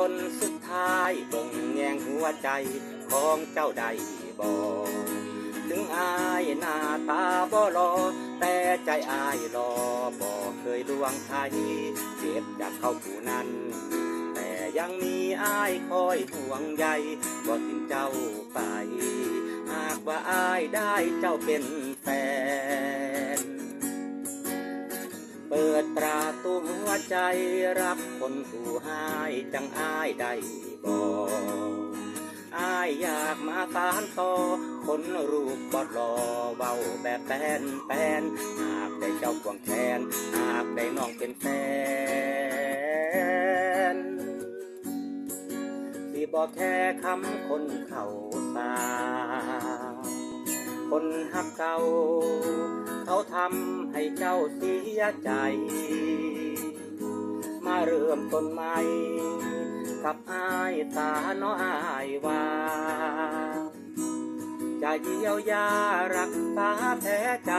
นคนสุดท้ายบ่งแยงหัวใจของเจ้าใดบ่ถึงอายหน้าตาบ่รอ แต่ใจอายรอบ่เคยลวงใครเจ็บจากเขาผู้นั้น แต่ยังมีอายคอยห่วงใยบ่ทิ้งเจ้าไป หากว่าอายได้เจ้าเป็นแฟน เปิดประตูหัวใจรับคนผู้ใหายจังอายได้บอกอายอยากมาตานต่อ คนรูปบอดรอเบาแบบแปนแปนหากได้เจ้าควงแทนหากได้น้องเป็นแฟนที่บอกแค่คำคนเขาตาคนหักเก่า เขาทำให้เจ้าเสียใจ มาเริ่มต้นใหม่ กับอายตาเนาะอายว่าจะเยียวยารักษาแผลใจ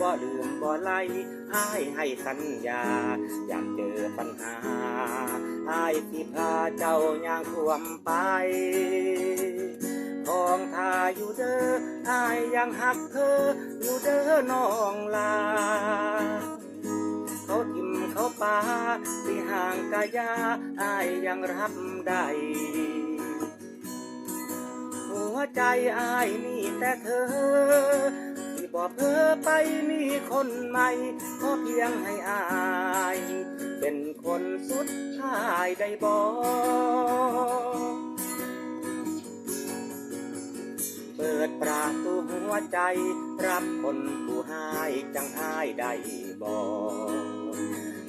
บ่ลืมบ่ไล่อายให้สัญญา อยากเจอปัญหาอายสิพาเจ้าย่างท่วมไป องทาอยู่เด้ออายยังหักเธอ อยู่เด้อน้องลา เขาทิมเขาปาที่ห่างกายาอายยังรับได้หัวใจอายมีแต่เธอที่บอกเธอไปมีคนใหม่ขอเพียงให้อาย เป็นคนสุดท้ายได้บอก ดประตูหัวใจ รับคนผู้หายจังอายได้บอก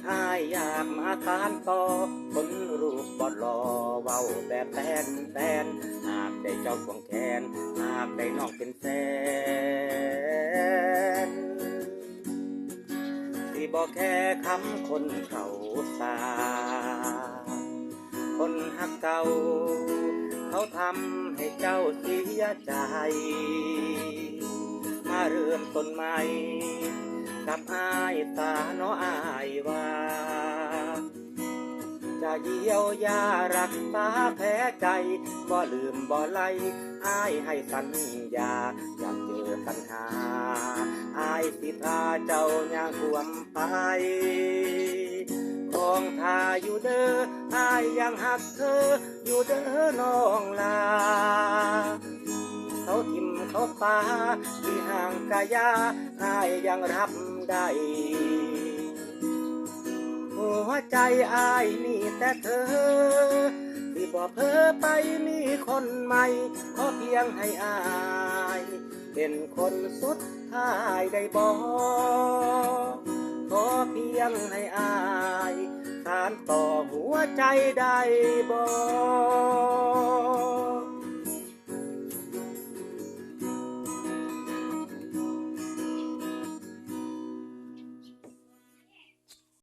อายอยากมาทานต่อคนรูปบอดรอเว้าแบบแปนแปนหากได้เจ้าควงแขนหากได้น้องเป็นแฟนที่บอกแค่คำคนเขาสาคนหักเก่า เขาทำให้เจ้าเสี ยใจ มาเริ่มต้นใหม่กับอายตาเนาะอายว่า จะเยียวยารักษาแผลใจบ่ลืมบ่ไล่อายให้สัญญาอยากเจอปัญหาอายสิพาเจ้าย่างควมไปของทาอยู่เด้ออายยังหักเธออยู่เด้อน้องลา ทิมเขาปาที่ห่างกายาอายยังรับได้หัวใจอายมีแต่เธอ ที่บอกเพ้อไปมีคนใหม่ขอเพียงให้อาย เป็นคนสุดท้ายได้บอกขอเพียงให้อายสานต่อหัวใจได้บอก